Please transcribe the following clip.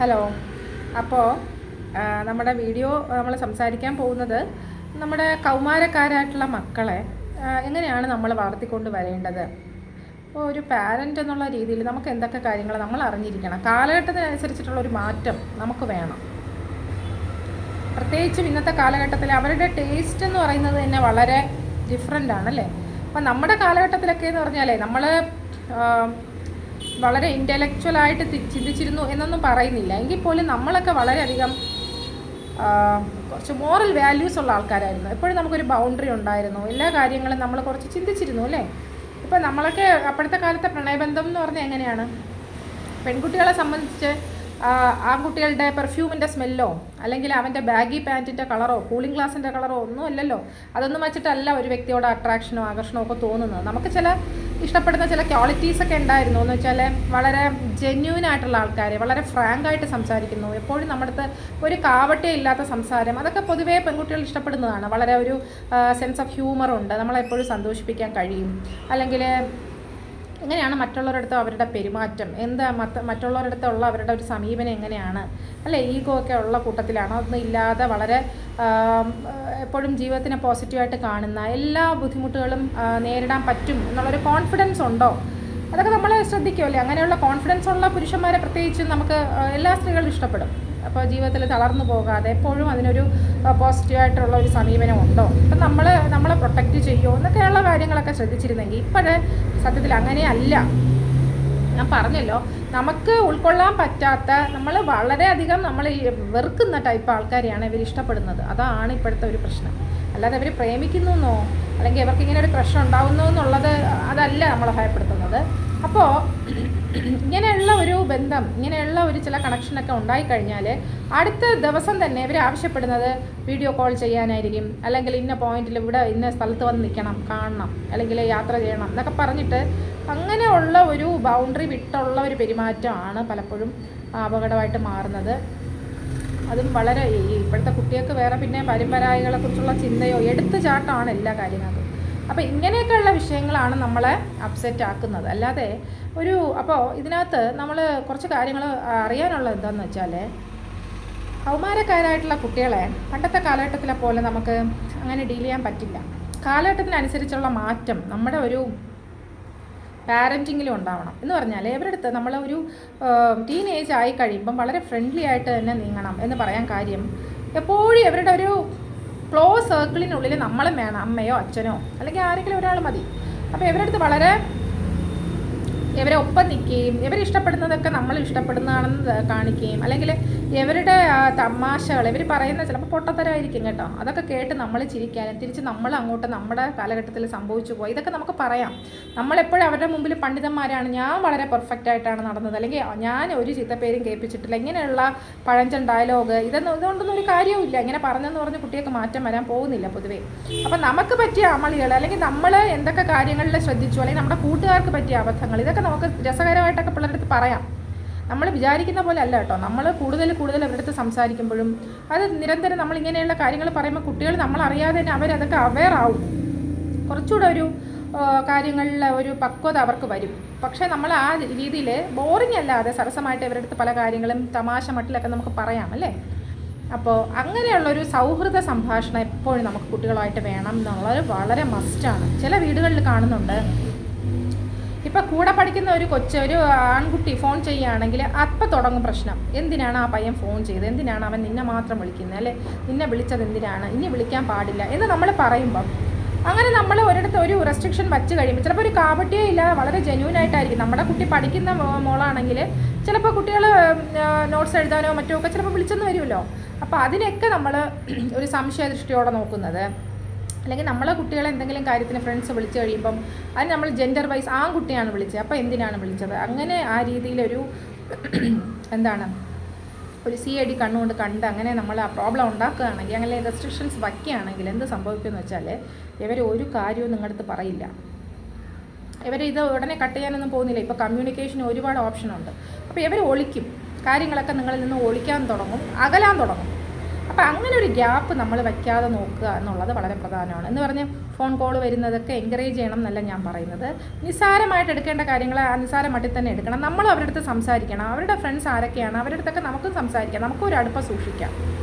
Hello. അപ്പോൾ നമ്മുടെ video നമ്മൾ സംസാരിക്കാൻ പോകുന്നത് നമ്മുടെ കൗമാരക്കാരായിട്ടുള്ള മക്കളെ എങ്ങനെയാണ് നമ്മൾ വളർത്തിക്കൊണ്ട് വരേണ്ടത്? അപ്പോൾ ഒരു പാരന്റ് എന്നുള്ള രീതിയിൽ നമുക്ക് എന്തൊക്കെ കാര്യങ്ങൾ നമ്മൾ അറിഞ്ഞിരിക്കണം? കാലഘട്ടത്തിനനുസരിച്ചിട്ടുള്ള ഒരു മാറ്റം നമുക്ക് വേണം. പ്രത്യേകിച്ചും ഇന്നത്തെ കാലഘട്ടത്തിൽ അവരുടെ ടേസ്റ്റ് എന്ന് പറയുന്നത് തന്നെ വളരെ ഡിഫറെന്റ് ആണല്ലേ അപ്പം നമ്മുടെ കാലഘട്ടത്തിലൊക്കെ എന്ന് പറഞ്ഞാലേ നമ്മൾ വളരെ ഇന്റലക്ച്വലായിട്ട് ചിന്തിച്ചിരുന്നു എന്നൊന്നും പറയുന്നില്ല. എങ്കിൽ പോലും നമ്മളൊക്കെ വളരെയധികം കുറച്ച് മോറൽ വാല്യൂസ് ഉള്ള ആൾക്കാരായിരുന്നു. എപ്പോഴും നമുക്കൊരു ബൗണ്ടറി ഉണ്ടായിരുന്നു. എല്ലാ കാര്യങ്ങളും നമ്മൾ കുറച്ച് ചിന്തിച്ചിരുന്നു അല്ലേ? ഇപ്പം നമ്മളൊക്കെ അപ്പോഴത്തെ കാലത്തെ പ്രണയബന്ധം എന്ന് പറഞ്ഞാൽ എങ്ങനെയാണ്? പെൺകുട്ടികളെ സംബന്ധിച്ച് ആൺകുട്ടികളുടെ പെർഫ്യൂമിന്റെ സ്മെല്ലോ അല്ലെങ്കിൽ അവന്റെ ബാഗി പാന്റിന്റെ കളറോ കൂളിംഗ് ഗ്ലാസിന്റെ കളറോ ഒന്നും അല്ലല്ലോ. അതൊന്നും വെച്ചിട്ടല്ല ഒരു വ്യക്തിയോട് അട്രാക്ഷനോ ആകർഷണോ ഒക്കെ തോന്നുന്നത്. നമുക്ക് ചില ഇഷ്ടപ്പെടുന്ന ചില ക്വാളിറ്റീസ് ഒക്കെ ഉണ്ടായിരുന്നു എന്ന് വെച്ചാൽ വളരെ ജെന്യൂൻ ആയിട്ടുള്ള ആൾക്കാർ വളരെ ഫ്രാങ്ക് ആയിട്ട് സംസാരിക്കുന്നു. എപ്പോഴും നമ്മുടെ ഒരു കാവട്ടേ ഇല്ലാത്ത സംസാരം അതൊക്കെ പൊതുവേ പെൺകുട്ടികൾ ഇഷ്ടപ്പെടുന്നതാണ്. വളരെ ഒരു സെൻസ് ഓഫ് ഹ്യൂമർ ഉണ്ട്. നമ്മളെപ്പോഴും സന്തോഷിപ്പിക്കാൻ കഴിയും. അല്ലെങ്കിൽ എങ്ങനെയാണ് മറ്റുള്ളവരുടെ അടുത്ത് അവരുടെ പെരുമാറ്റം. എന്താ മറ്റ് മറ്റുള്ളവരുടെ അടുത്തുള്ള അവരുടെ ഒരു സമീപനം എങ്ങനെയാണ്? അല്ലേ ഈഗോ ഒക്കെ ഉള്ള കൂട്ടത്തിലാണോ? അതൊന്നും ഇല്ലാതെ വളരെ എപ്പോഴും ജീവിതത്തിനെ പോസിറ്റീവായിട്ട് കാണുന്ന എല്ലാ ബുദ്ധിമുട്ടുകളും നേരിടാൻ പറ്റും എന്നുള്ളൊരു കോൺഫിഡൻസ് ഉണ്ടോ? അതൊക്കെ നമ്മൾ ശ്രദ്ധിക്കുമല്ലേ അങ്ങനെയുള്ള കോൺഫിഡൻസ് ഉള്ള പുരുഷന്മാരെ പ്രത്യേകിച്ച് നമുക്ക് എല്ലാ സ്ത്രീകളും ഇഷ്ടപ്പെടും. അപ്പോൾ ജീവിതത്തിൽ തളർന്നു പോകാതെ എപ്പോഴും അതിനൊരു പോസിറ്റീവായിട്ടുള്ള ഒരു സമീപനം ഉണ്ടോ അപ്പം നമ്മൾ നമ്മളെ പ്രൊട്ടക്റ്റ് ചെയ്യുമോ? എന്നൊക്കെയുള്ള കാര്യങ്ങളൊക്കെ ശ്രദ്ധിച്ചിരുന്നെങ്കിൽ ഇപ്പോഴേ സത്യത്തിൽ അങ്ങനെയല്ല ഞാൻ പറഞ്ഞല്ലോ നമുക്ക് ഉൾക്കൊള്ളാൻ പറ്റാത്ത നമ്മൾ വളരെയധികം നമ്മൾ വെറുക്കുന്ന ടൈപ്പ് ആൾക്കാരെയാണ് ഇവർ ഇഷ്ടപ്പെടുന്നത്. അതാണ് ഇപ്പോഴത്തെ ഒരു പ്രശ്നം. അല്ലാതെ ഇവർ പ്രേമിക്കുന്നു എന്നോ അല്ലെങ്കിൽ ഇവർക്ക് ഇങ്ങനെ ഒരു പ്രശ്നം ഉണ്ടാകുന്നു എന്നുള്ളത് അതല്ല നമ്മളെ ഭയപ്പെടുത്തുന്നത്. അപ്പോൾ ഇങ്ങനെയുള്ള ഒരു ബന്ധം ഇങ്ങനെയുള്ള ഒരു ചില കണക്ഷനൊക്കെ ഉണ്ടായിക്കഴിഞ്ഞാൽ അടുത്ത ദിവസം തന്നെ ഇവർ ആവശ്യപ്പെടുന്നത് വീഡിയോ കോൾ ചെയ്യാനായിരിക്കും. അല്ലെങ്കിൽ ഇന്ന പോയിന്റിൽ ഇവിടെ ഇന്ന സ്ഥലത്ത് വന്ന് നിൽക്കണം കാണണം അല്ലെങ്കിൽ യാത്ര ചെയ്യണം എന്നൊക്കെ പറഞ്ഞിട്ട് അങ്ങനെയുള്ള ഒരു ബൗണ്ടറി വിട്ടുള്ള ഒരു പെരുമാറ്റമാണ് പലപ്പോഴും അപകടമായിട്ട് മാറുന്നത്. അതും വളരെ ഇപ്പോഴത്തെ കുട്ടികൾക്ക് വേറെ പിന്നെ പരമ്പരായികളെക്കുറിച്ചുള്ള ചിന്തയോ എടുത്തു ചാട്ടമാണ് എല്ലാ കാര്യങ്ങൾക്കും. അപ്പോൾ ഇങ്ങനെയൊക്കെയുള്ള വിഷയങ്ങളാണ് നമ്മളെ അപ്സെറ്റ് ആക്കുന്നത്. അല്ലാതെ ഒരു അപ്പോൾ ഇതിനകത്ത് നമ്മൾ കുറച്ച് കാര്യങ്ങൾ അറിയാനുള്ളത് എന്താണെന്ന് വെച്ചാൽ കൗമാരക്കാരായിട്ടുള്ള കുട്ടികളെ പണ്ടത്തെ കാലഘട്ടത്തിലെ പോലെ നമുക്ക് അങ്ങനെ ഡീൽ ചെയ്യാൻ പറ്റില്ല. കാലഘട്ടത്തിനനുസരിച്ചുള്ള മാറ്റം നമ്മുടെ ഒരു പാരന്റിങ്ങിലും ഉണ്ടാവണം. എന്ന് പറഞ്ഞാൽ ഇവരുടെ അടുത്ത് നമ്മൾ ഒരു ടീനേജ് ആയി കഴിയുമ്പം വളരെ ഫ്രണ്ട്ലി ആയിട്ട് തന്നെ നീങ്ങണം എന്ന് പറയാൻ കാര്യം എപ്പോഴും ഇവരുടെ ഒരു ക്ലോസ് സർക്കിളിനുള്ളിൽ നമ്മളും വേണം അമ്മയോ അച്ഛനോ അല്ലെങ്കിൽ ആരെങ്കിലും ഒരാൾ മതി. അപ്പോൾ ഇവരടുത്ത് വളരെ ഇവരെ ഒപ്പം നിൽക്കുകയും ഇവരെ ഇഷ്ടപ്പെടുന്നതൊക്കെ നമ്മൾ ഇഷ്ടപ്പെടുന്നതാണെന്ന് കാണിക്കുകയും അല്ലെങ്കിൽ ഇവരുടെ തമാശകൾ ഇവർ പറയുന്ന ചിലപ്പോൾ പൊട്ടത്തരമായിരിക്കും കേട്ടോ. അതൊക്കെ കേട്ട് നമ്മൾ ചിരിക്കാനും തിരിച്ച് നമ്മൾ അങ്ങോട്ട് നമ്മുടെ കാലഘട്ടത്തിൽ സംഭവിച്ചു പോയി. ഇതൊക്കെ നമുക്ക് പറയാം. നമ്മളെപ്പോഴും അവരുടെ മുമ്പിൽ പണ്ഡിതന്മാരാണ്. ഞാൻ വളരെ പെർഫെക്റ്റ് ആയിട്ടാണ് നടന്നത്. അല്ലെങ്കിൽ ഞാൻ ഒരു ചീത്തപ്പേരും കേൾപ്പിച്ചിട്ടില്ല. ഇങ്ങനെയുള്ള പഴഞ്ചൻ ഡയലോഗ് ഇതൊന്നും ഇതുകൊണ്ടൊന്നും ഒരു കാര്യവുമില്ല ഇങ്ങനെ പറഞ്ഞെന്ന് പറഞ്ഞ് കുട്ടികൾക്ക് മാറ്റം വരാൻ പോകുന്നില്ല പൊതുവേ. അപ്പം നമുക്ക് പറ്റിയ അമളികൾ അല്ലെങ്കിൽ നമ്മൾ എന്തൊക്കെ കാര്യങ്ങളിൽ ശ്രദ്ധിച്ചു അല്ലെങ്കിൽ നമ്മുടെ കൂട്ടുകാർക്ക് പറ്റിയ അബദ്ധങ്ങൾ ഇതൊക്കെ നമുക്ക് രസകരമായിട്ടൊക്കെ പിള്ളേരുടെ അടുത്ത് പറയാം. നമ്മൾ വിചാരിക്കുന്ന പോലെ അല്ല കേട്ടോ. നമ്മൾ കൂടുതൽ കൂടുതൽ അവരുടെ അടുത്ത് സംസാരിക്കുമ്പോഴും അത് നിരന്തരം നമ്മൾ ഇങ്ങനെയുള്ള കാര്യങ്ങൾ പറയുമ്പോൾ കുട്ടികൾ നമ്മളറിയാതെ തന്നെ അവരതൊക്കെ അവെയർ ആവും. കുറച്ചുകൂടെ ഒരു കാര്യങ്ങളിലെ ഒരു പക്വത അവർക്ക് വരും. പക്ഷേ നമ്മൾ ആ രീതിയിൽ ബോറിംഗ് അല്ലാതെ സരസമായിട്ട് ഇവരുടെ അടുത്ത് പല കാര്യങ്ങളും തമാശ മട്ടിലൊക്കെ നമുക്ക് പറയാം അല്ലേ? അപ്പോൾ അങ്ങനെയുള്ളൊരു സൗഹൃദ സംഭാഷണം എപ്പോഴും നമുക്ക് കുട്ടികളായിട്ട് വേണം എന്നുള്ളത് വളരെ മസ്റ്റാണ് ചില വീടുകളിൽ കാണുന്നുണ്ട്. ഇപ്പം കൂടെ പഠിക്കുന്ന ഒരു കൊച്ച് ഒരു ആൺകുട്ടി ഫോൺ ചെയ്യുകയാണെങ്കിൽ അപ്പം തുടങ്ങും പ്രശ്നം. എന്തിനാണ് ആ പയ്യൻ ഫോൺ ചെയ്തത്? എന്തിനാണ് അവൻ നിന്നെ മാത്രം വിളിക്കുന്നത്? അല്ലേ? നിന്നെ വിളിച്ചത് എന്തിനാണ്? ഇനി വിളിക്കാൻ പാടില്ല എന്ന് നമ്മൾ പറയുമ്പം അങ്ങനെ നമ്മൾ ഒരിടത്ത് ഒരു റെസ്ട്രിക്ഷൻ വച്ച് കഴിയുമ്പോൾ ചിലപ്പോൾ ഒരു കാവട്ടിയേ ഇല്ലാതെ വളരെ ജെന്യൂൻ ആയിട്ടായിരിക്കും. നമ്മുടെ കുട്ടി പഠിക്കുന്ന മോളാണെങ്കിൽ ചിലപ്പോൾ കുട്ടികൾ നോട്ട്സ് എഴുതാനോ മറ്റോ ഒക്കെ ചിലപ്പോൾ വിളിച്ചെന്ന് വരുമല്ലോ. അപ്പോൾ അതിനൊക്കെ നമ്മൾ ഒരു സംശയ ദൃഷ്ടിയോടെ നോക്കുന്നത്. അല്ലെങ്കിൽ നമ്മളെ കുട്ടികളെ എന്തെങ്കിലും കാര്യത്തിന് ഫ്രണ്ട്സ് വിളിച്ചു കഴിയുമ്പം അത് നമ്മൾ ജെൻഡർ വൈസ് ആൺകുട്ടിയാണ് വിളിച്ചത്. അപ്പോൾ എന്തിനാണ് വിളിച്ചത്? അങ്ങനെ ആ രീതിയിലൊരു എന്താണ്? ഒരു സി ഐ ഡി കണ്ണുകൊണ്ട് കണ്ട് അങ്ങനെ നമ്മൾ ആ പ്രോബ്ലം ഉണ്ടാക്കുകയാണെങ്കിൽ അങ്ങനെ റെസ്ട്രിക്ഷൻസ് വയ്ക്കുകയാണെങ്കിൽ എന്ത് സംഭവിക്കുമെന്ന് വെച്ചാൽ ഇവർ ഒരു കാര്യവും നിങ്ങളുടെ അടുത്ത് പറയില്ല. ഇവർ ഇത് ഉടനെ കട്ട് ചെയ്യാനൊന്നും പോകുന്നില്ല. ഇപ്പോൾ കമ്മ്യൂണിക്കേഷൻ ഒരുപാട് ഓപ്ഷനുണ്ട് അപ്പോൾ ഇവർ ഒളിക്കും. കാര്യങ്ങളൊക്കെ നിങ്ങളിൽ നിന്ന് ഒളിക്കാൻ തുടങ്ങും അകലാൻ തുടങ്ങും. അപ്പോൾ അങ്ങനെ ഒരു ഗ്യാപ്പ് നമ്മൾ വയ്ക്കാതെ നോക്കുക എന്നുള്ളത് വളരെ പ്രധാനമാണ്. എന്ന് പറഞ്ഞ് ഫോൺ കോൾ വരുന്നതൊക്കെ എൻകറേജ് ചെയ്യണം എന്നല്ല ഞാൻ പറയുന്നത്. നിസ്സാരമായിട്ട് എടുക്കേണ്ട കാര്യങ്ങൾ നിസ്സാര മട്ടിൽ തന്നെ എടുക്കണം. നമ്മൾ അവരുടെ അടുത്ത് സംസാരിക്കണം. അവരുടെ ഫ്രണ്ട്സ് ആരൊക്കെയാണ്? അവരുടെ അടുത്തൊക്കെ നമുക്കും സംസാരിക്കാം. നമുക്കും ഒരു അടുപ്പം സൂക്ഷിക്കാം.